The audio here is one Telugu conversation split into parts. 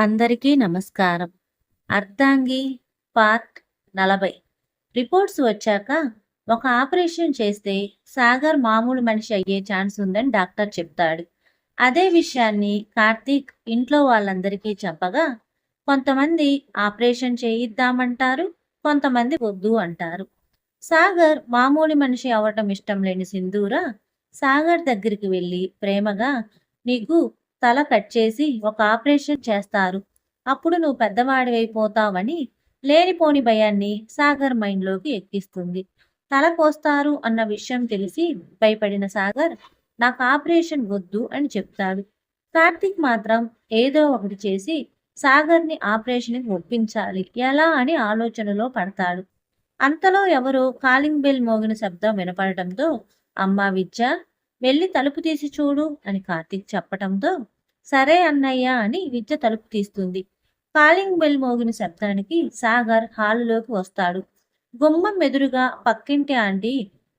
అందరికీ నమస్కారం. అర్ధాంగి పార్ట్ నలభై. రిపోర్ట్స్ వచ్చాక ఒక ఆపరేషన్ చేస్తే సాగర్ మామూలు మనిషి అయ్యే ఛాన్స్ ఉందని డాక్టర్ చెప్తాడు. అదే విషయాన్ని కార్తీక్ ఇంట్లో వాళ్ళందరికీ చెప్పగా కొంతమంది ఆపరేషన్ చేయిద్దామంటారు కొంతమంది వద్దు అంటారు. సాగర్ మామూలు మనిషి అవటం ఇష్టం లేని సింధూర సాగర్ దగ్గరికి వెళ్ళి ప్రేమగా నీకు తల కట్ చేసి ఒక ఆపరేషన్ చేస్తారు. అప్పుడు నువ్వు పెద్దవాడివైపోతావని లేనిపోని భయాన్ని సాగర్ మైండ్లోకి ఎక్కిస్తుంది. తల కోస్తారు అన్న విషయం తెలిసి భయపడిన సాగర్ నాకు ఆపరేషన్ వద్దు అని చెప్తాడు. కార్తీక్ మాత్రం ఏదో ఒకటి చేసి సాగర్ని ఆపరేషన్కి ఒప్పించాలి. ఎలా అని ఆలోచనలో పడతాడు. అంతలో ఎవరో కాలింగ్ బెల్ మోగిన శబ్దం వినపడటంతో అమ్మా విద్య వెళ్ళి తలుపు తీసి చూడు అని కార్తీక్ చెప్పటంతో సరే అన్నయ్య అని విద్య తలుపు తీస్తుంది. కాలింగ్ బెల్ మోగిన శబ్దానికి సాగర్ హాలులోకి వస్తాడు. గుమ్మం ఎదురుగా పక్కింటి ఆంటీ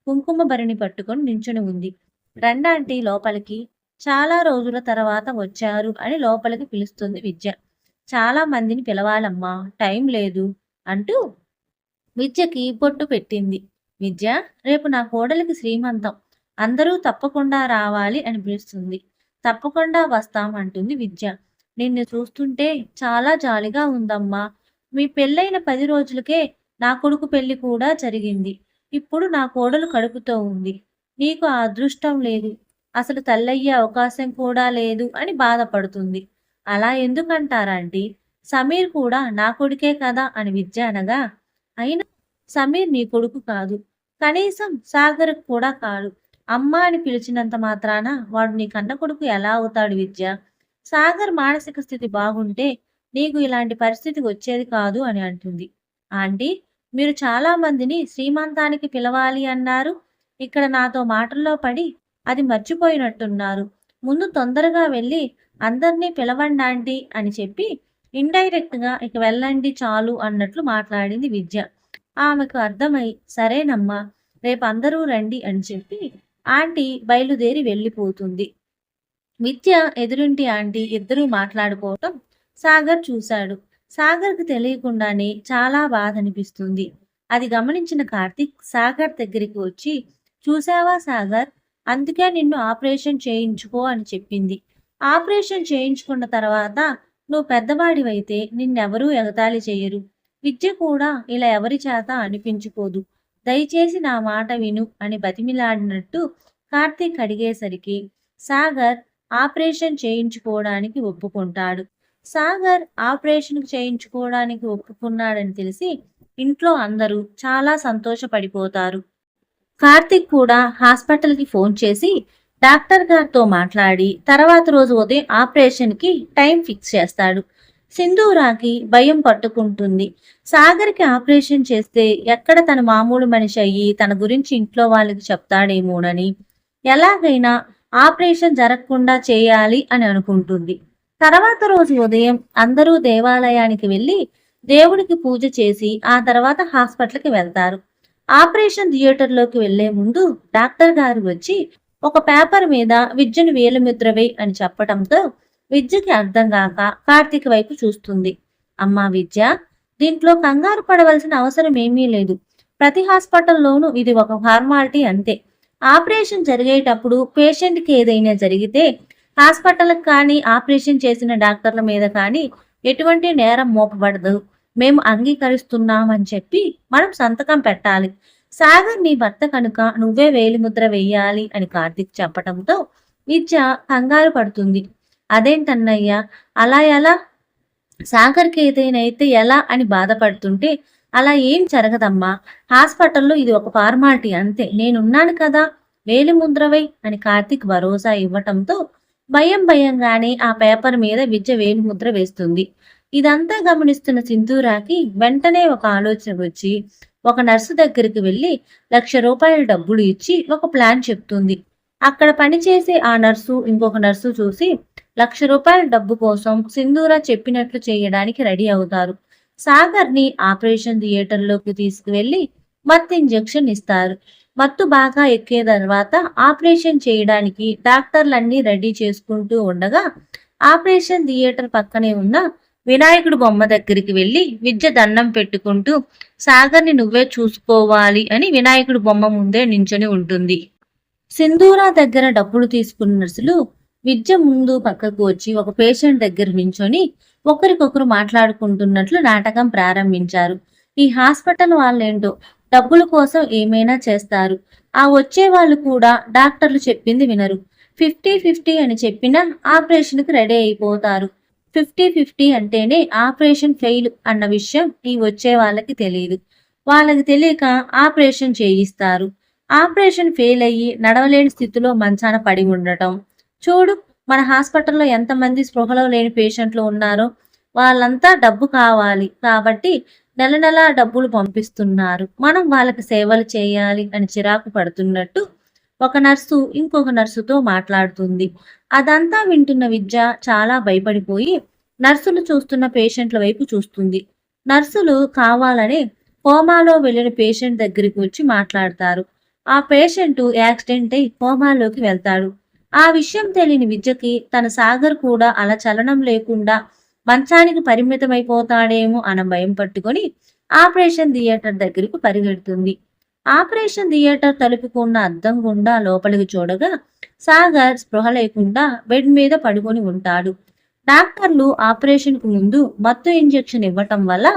కుంకుమ భరిణి పట్టుకొని నించుని ఉంది. రెండాంటీ లోపలికి చాలా రోజుల తర్వాత వచ్చారు అని లోపలికి పిలుస్తుంది విద్య. చాలా మందిని పిలవాలమ్మా టైం లేదు అంటూ విద్యకి బొట్టు పెట్టింది. విద్య రేపు నా కోడలికి శ్రీమంతం. అందరూ తప్పకుండా రావాలి అనిపిస్తుంది. తప్పకుండా వస్తాం అంటుంది విద్య. నిన్ను చూస్తుంటే చాలా జాలిగా ఉందమ్మా. మీ పెళ్ళైన పది రోజులకే నా కొడుకు పెళ్ళి కూడా జరిగింది. ఇప్పుడు నా కోడలు కడుపుతో ఉంది. నీకు ఆ అదృష్టం లేదు. అసలు తల్లయ్యే అవకాశం కూడా లేదు అని బాధపడుతుంది. అలా ఎందుకంటారంటీ సమీర్ కూడా నా కొడుకే కదా అని విద్య అనగా అయినా సమీర్ నీ కొడుకు కాదు. కనీసం సాగర్ కూడా కాదు. అమ్మ అని పిలిచినంత మాత్రాన వాడు నీ కన్న కొడుకు ఎలా అవుతాడు విద్య? సాగర్ మానసిక స్థితి బాగుంటే నీకు ఇలాంటి పరిస్థితి వచ్చేది కాదు అని అంటుంది. ఆంటీ మీరు చాలా మందిని శ్రీమంతానికి పిలవాలి అన్నారు. ఇక్కడ నాతో మాటల్లో పడి అది మర్చిపోయినట్టున్నారు. ముందు తొందరగా వెళ్ళి అందరినీ పిలవండి ఆంటీ అని చెప్పి ఇండైరెక్ట్గా ఇక వెళ్ళండి చాలు అన్నట్లు మాట్లాడింది విద్య. ఆమెకు అర్థమై సరేనమ్మా రేపు అందరూ రండి అని చెప్పి ఆంటీ బయలుదేరి వెళ్ళిపోతుంది. విద్య ఎదురింటి ఆంటీ ఇద్దరూ మాట్లాడుకోవటం సాగర్ చూశాడు. సాగర్కి తెలియకుండానే చాలా బాధ అనిపిస్తుంది. అది గమనించిన కార్తీక్ సాగర్ దగ్గరికి వచ్చి చూసావా సాగర్? అందుకే నిన్ను ఆపరేషన్ చేయించుకో అని చెప్పింది. ఆపరేషన్ చేయించుకున్న తర్వాత నువ్వు పెద్దవాడివైతే నిన్నెవరూ ఎగతాళి చేయరు. విద్య కూడా ఇలా ఎవరి చేత అనిపించుకోదు. దయచేసి నా మాట విను అని బతిమిలాడినట్టు కార్తీక్ అడిగేసరికి సాగర్ ఆపరేషన్ చేయించుకోవడానికి ఒప్పుకుంటాడు. సాగర్ ఆపరేషన్ చేయించుకోవడానికి ఒప్పుకున్నాడని తెలిసి ఇంట్లో అందరూ చాలా సంతోషపడిపోతారు. కార్తిక్ కూడా హాస్పిటల్కి ఫోన్ చేసి డాక్టర్ గారితో మాట్లాడి తర్వాత రోజు ఉదయం ఆపరేషన్కి టైం ఫిక్స్ చేస్తాడు. సింధూరాకి భయం పట్టుకుంటుంది. సాగర్కి ఆపరేషన్ చేస్తే ఎక్కడ తన మామూలు మనిషి అయ్యి తన గురించి ఇంట్లో వాళ్ళకి చెప్తాడేమోనని. ఎలాగైనా ఆపరేషన్ జరగకుండా చేయాలి అని అనుకుంటుంది. తర్వాత రోజు ఉదయం అందరూ దేవాలయానికి వెళ్ళి దేవుడికి పూజ చేసి ఆ తర్వాత హాస్పిటల్కి వెళ్తారు. ఆపరేషన్ థియేటర్లోకి వెళ్ళే ముందు డాక్టర్ గారు వచ్చి ఒక పేపర్ మీద విద్యను వేలుముద్రవే అని చెప్పడంతో విద్యకి అర్థం కాక కార్తీక్ వైపు చూస్తుంది. అమ్మా విద్య దీంట్లో కంగారు పడవలసిన అవసరం ఏమీ లేదు. ప్రతి హాస్పిటల్లోనూ ఇది ఒక ఫార్మాలిటీ అంతే. ఆపరేషన్ జరిగేటప్పుడు పేషెంట్కి ఏదైనా జరిగితే హాస్పిటల్కి కానీ ఆపరేషన్ చేసిన డాక్టర్ల మీద కానీ ఎటువంటి నేరం మోపబడదు. మేము అంగీకరిస్తున్నామని చెప్పి మనం సంతకం పెట్టాలి. సాగర్ నీ భర్త కనుక నువ్వే వేలిముద్ర వేయాలి అని కార్తిక్ చెప్పడంతో విద్య కంగారు పడుతుంది. అదేంటన్నయ్యా? అలా ఎలా? సాగర్కి ఏదైనా అయితే ఎలా అని బాధపడుతుంటే అలా ఏం జరగదమ్మా? హాస్పిటల్లో ఇది ఒక ఫార్మాలిటీ అంతే. నేనున్నాను కదా వేలిముద్రవై అని కార్తిక్ భరోసా ఇవ్వటంతో భయం భయంగానే ఆ పేపర్ మీద విద్య వేలిముద్ర వేస్తుంది. ఇదంతా గమనిస్తున్న సింధూరాకి వెంటనే ఒక ఆలోచన వచ్చి ఒక నర్సు దగ్గరికి వెళ్ళి లక్ష రూపాయల డబ్బులు ఇచ్చి ఒక ప్లాన్ చెప్తుంది. అక్కడ పనిచేసే ఆ నర్సు ఇంకొక నర్సు చూసి లక్ష రూపాయల డబ్బు కోసం సింధూర చెప్పినట్లు చేయడానికి రెడీ అవుతారు. సాగర్ని ఆపరేషన్ థియేటర్లోకి తీసుకువెళ్ళి మత్తు ఇంజెక్షన్ ఇస్తారు. మత్తు బాగా ఎక్కే తర్వాత ఆపరేషన్ చేయడానికి డాక్టర్లన్నీ రెడీ చేసుకుంటూ ఉండగా ఆపరేషన్ థియేటర్ పక్కనే ఉన్న వినాయకుడు బొమ్మ దగ్గరికి వెళ్ళి విద్య దండం పెట్టుకుంటూ సాగర్ని నువ్వే చూసుకోవాలి అని వినాయకుడు బొమ్మ ముందే నించొని ఉంటుంది. సింధూరా దగ్గర డబ్బులు తీసుకున్న నర్సులు విద్య ముందు పక్కకు వచ్చి ఒక పేషెంట్ దగ్గర నించొని ఒకరికొకరు మాట్లాడుకుంటున్నట్లు నాటకం ప్రారంభించారు. ఈ హాస్పిటల్ వాళ్ళేంటో? డబ్బుల కోసం ఏమైనా చేస్తారు. ఆ వచ్చే వాళ్ళు కూడా డాక్టర్లు చెప్పింది వినరు. ఫిఫ్టీ ఫిఫ్టీ అని చెప్పినా ఆపరేషన్కి రెడీ అయిపోతారు. ఫిఫ్టీ ఫిఫ్టీ అంటేనే ఆపరేషన్ ఫెయిల్ అన్న విషయం ఈ వచ్చే వాళ్ళకి తెలియదు వాళ్ళకి తెలియక ఆపరేషన్ చేయిస్తారు. ఆపరేషన్ ఫెయిల్ అయ్యి నడవలేని స్థితిలో మంచాన పడి ఉండటం. చూడు మన హాస్పిటల్లో ఎంతమంది స్పృహలో లేని పేషెంట్లు ఉన్నారో వాళ్ళంతా డబ్బు కావాలి కాబట్టి నెల నెల డబ్బులు పంపిస్తున్నారు. మనం వాళ్ళకి సేవలు చేయాలి అని చిరాకు పడుతున్నట్టు ఒక నర్సు ఇంకొక నర్సుతో మాట్లాడుతుంది. అదంతా వింటున్న విద్య చాలా భయపడిపోయి నర్సులు చూస్తున్న పేషెంట్ల వైపు చూస్తుంది. నర్సులు కావాలని కోమాలో వెళ్ళిన పేషెంట్ దగ్గరికి వచ్చి మాట్లాడతారు. ఆ పేషెంట్ యాక్సిడెంట్ అయి కోమాలోకి వెళ్తాడు. ఆ విషయం తెలియని విద్యకి తన సాగర్ కూడా అలా చలనం లేకుండా మంచానికి పరిమితమైపోతాడేమో అన్న భయం పట్టుకొని ఆపరేషన్ థియేటర్ దగ్గరకు పరిగెడుతుంది. ఆపరేషన్ థియేటర్ తలుపుకున్న అద్దం గుండా లోపలికి చూడగా సాగర్ స్పృహ లేకుండా బెడ్ మీద పడుకొని ఉంటాడు. డాక్టర్లు ఆపరేషన్కు ముందు మత్తు ఇంజెక్షన్ ఇవ్వటం వల్ల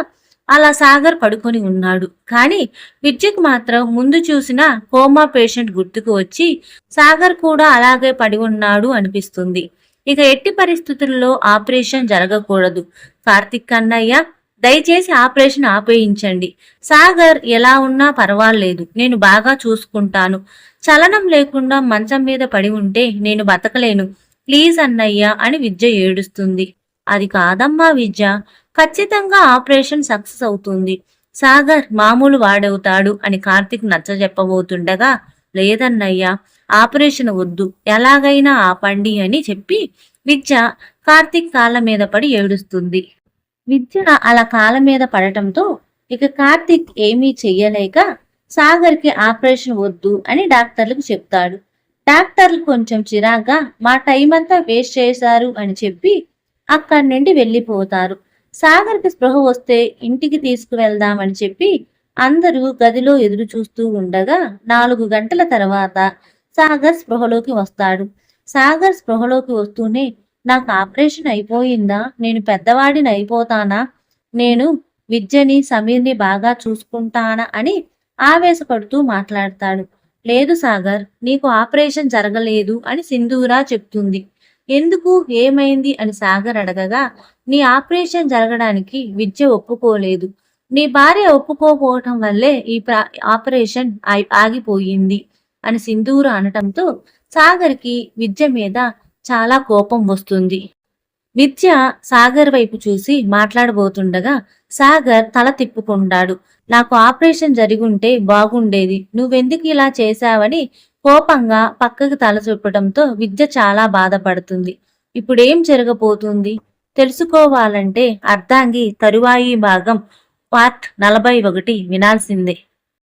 అలా సాగర్ పడుకొని ఉన్నాడు. కానీ విద్యకు మాత్రం ముందు చూసిన కోమా పేషెంట్ గుర్తుకు వచ్చి సాగర్ కూడా అలాగే పడి ఉన్నాడు అనిపిస్తుంది. ఇక ఎట్టి పరిస్థితుల్లో ఆపరేషన్ జరగకూడదు. కార్తిక్ అన్నయ్య దయచేసి ఆపరేషన్ ఆపేయించండి. సాగర్ ఎలా ఉన్నా పర్వాలేదు నేను బాగా చూసుకుంటాను. చలనం లేకుండా మంచం మీద పడి ఉంటే నేను బతకలేను. ప్లీజ్ అన్నయ్య అని విద్య ఏడుస్తుంది. అది కాదమ్మా విద్య. ఖచ్చితంగా ఆపరేషన్ సక్సెస్ అవుతుంది. సాగర్ మామూలు వాడవుతాడు అని కార్తిక్ నచ్చజెప్పబోతుండగా లేదన్నయ్యా ఆపరేషన్ వద్దు. ఎలాగైనా ఆపండి అని చెప్పి విద్య కార్తిక్ కాళ్ళ మీద పడి ఏడుస్తుంది. విద్య అలా కాళ్ళ మీద పడటంతో ఇక కార్తిక్ ఏమీ చెయ్యలేక సాగర్కి ఆపరేషన్ వద్దు అని డాక్టర్లకు చెప్తాడు. డాక్టర్లు కొంచెం చిరాగ్గా మా టైం అంతా వేస్ట్ చేశారు అని చెప్పి అక్కడి నుండి వెళ్ళిపోతారు. సాగర్కి స్పృహ వస్తే ఇంటికి తీసుకువెళ్దామని చెప్పి అందరూ గదిలో ఎదురు చూస్తూ ఉండగా నాలుగు గంటల తర్వాత సాగర్ స్పృహలోకి వస్తాడు. సాగర్ స్పృహలోకి వస్తూనే నాకు ఆపరేషన్ అయిపోయిందా? నేను పెద్దవాడిని అయిపోతానా? నేను విద్యని సమీర్ని బాగా చూసుకుంటానా? అని ఆవేశపడుతూ మాట్లాడతాడు. లేదు సాగర్ నీకు ఆపరేషన్ జరగలేదు అని సింధూరా చెప్తుంది. ఎందుకు ఏమైంది అని సాగర్ అడగగా నీ ఆపరేషన్ జరగడానికి విద్య ఒప్పుకోలేదు. నీ భార్య ఒప్పుకోపోవటం వల్లే ఈ ప్రా- ఆపరేషన్ ఆగిపోయింది అని సింధూరు అనటంతో సాగర్కి విద్య మీద చాలా కోపం వస్తుంది. విద్య సాగర్ వైపు చూసి మాట్లాడబోతుండగా సాగర్ తల తిప్పుకుంటాడు. నాకు ఆపరేషన్ జరిగుంటే బాగుండేది. నువ్వెందుకు ఇలా చేశావని కోపంగా పక్కకు తల చూపటంతో విద్య చాలా బాధపడుతుంది. ఇప్పుడేం జరగబోతుంది? తెలుసుకోవాలంటే అర్ధాంగి తరువాయి భాగం పార్ట్ నలభై ఒకటి వినాల్సిందే.